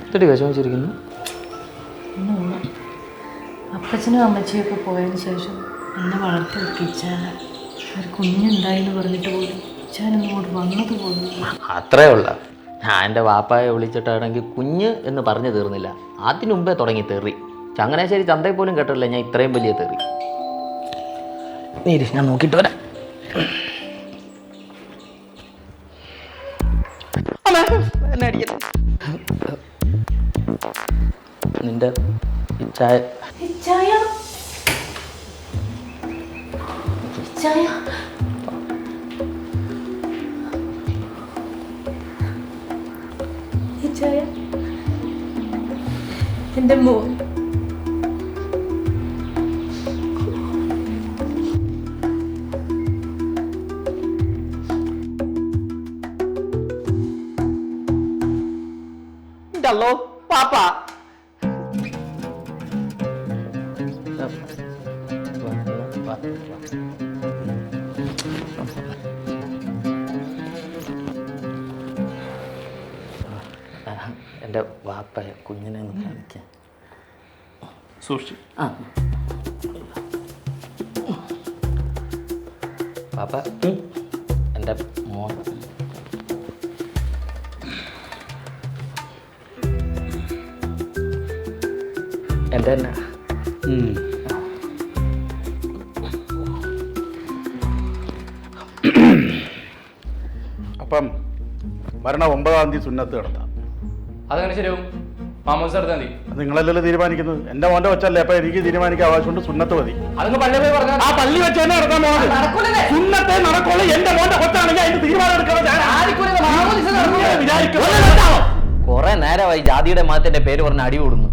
ഇത്തിരി വിഷമിച്ചിരിക്കുന്നു വെച്ചിരിക്കുന്നു. അപ്പച്ചനും അമ്മച്ചിയൊക്കെ പോയതിന് ശേഷം എന്നെ വളർത്തി വെക്കിച്ചാൽ ഒരു കുഞ്ഞുണ്ടായി എന്ന് പറഞ്ഞിട്ട് പോലും ഇച്ചാൻ ഇങ്ങോട്ട് വന്നത് പോലും അത്രേ ഉള്ള. ഞാൻ എന്റെ വാപ്പായെ വിളിച്ചിട്ടാണെങ്കിൽ കുഞ്ഞ് എന്ന് പറഞ്ഞു തീർന്നില്ല. അതിനു മുമ്പേ തുടങ്ങി തെറി. ചങ്ങനാശ്ശേരി ചന്തയിൽ പോലും കേട്ടില്ല ഞാൻ ഇത്രയും വലിയ തെറി. നീ ഞാൻ നോക്കിയിട്ട് വരാം. നിന്റെ ചായ. ചായ? ചായ? ഇച്ചായ എന്റെ മോൻ. ഹലോ പാപ്പ. എന്റെ വാപ്പയ കുഞ്ഞിനെ ഒന്ന് കാണിക്കാൻ സൂക്ഷിച്ചു. ആ. പാപ്പ എന്റെ മോൻ. എന്റെ തന്നെ അപ്പം മരണ ഒമ്പതാം തീയതി സുന്നത്ത് കിടത്താം അതങ്ങനെ ശരിയാവും. മാമോസ് നടത്താൻ മതി. അത് നിങ്ങളല്ലല്ലോ തീരുമാനിക്കുന്നത്. എന്റെ മോന്റെ വെച്ചല്ലേ അപ്പൊ എനിക്ക് തീരുമാനിക്കാൻ ആവശ്യമുണ്ട് സുന്നത്ത് മതി. അതങ്ങ് പള്ളി പോയി പറഞ്ഞാൽ ആ പള്ളി വെച്ച് തന്നെ നടത്താൻ പോകുന്നത് സുന്നത്തെ നടക്കുള്ളൂ. എന്റെ മോന്റെ കൊച്ചാണെങ്കിൽ അതിന് തീരുമാനം എടുക്കണം ഞാൻ. വിചാരിക്കുന്നു കുറെ നേരമായി ജാതിയുടെ മതത്തിന്റെ പേര് പറഞ്ഞ് അടി കൂടുന്നു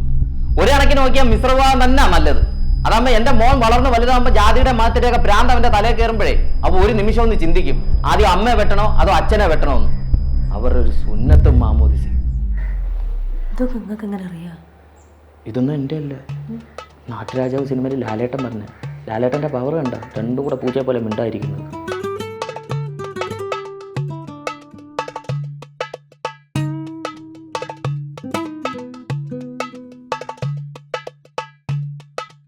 ഒരു കണക്കിന് നോക്കിയാൽ മിശ്രഭാവം തന്നെ നല്ലത്. അതാകുമ്പോ എന്റെ മോൻ വളർന്ന് വലുതാകുമ്പോ ജാതിയുടെ മതത്തിന്റെ ഒക്കെ ഭ്രാന്ത് അവന്റെ തലയിൽ കയറുമ്പോഴേ അപ്പൊ ഒരു നിമിഷം ഒന്ന് ചിന്തിക്കും. ആദ്യം അമ്മയെ വെട്ടണോ? അതോ അച്ഛനെ വെട്ടണോ എന്ന്. അവർ ഒരു സുന്നത്തും മാമോദിസ. ഇതൊക്കെ നിങ്ങൾക്ക് എങ്ങനെ അറിയാം? ഇതൊന്നും എന്റെ അല്ല. നാട്ടുരാജാവ് സിനിമയിൽ ലാലേട്ടൻ പറഞ്ഞു. ലാലേട്ടന്റെ പവർ കണ്ട രണ്ടും കൂടെ പൂച്ചയെ പോലെ മിണ്ടായിരിക്കുന്നത്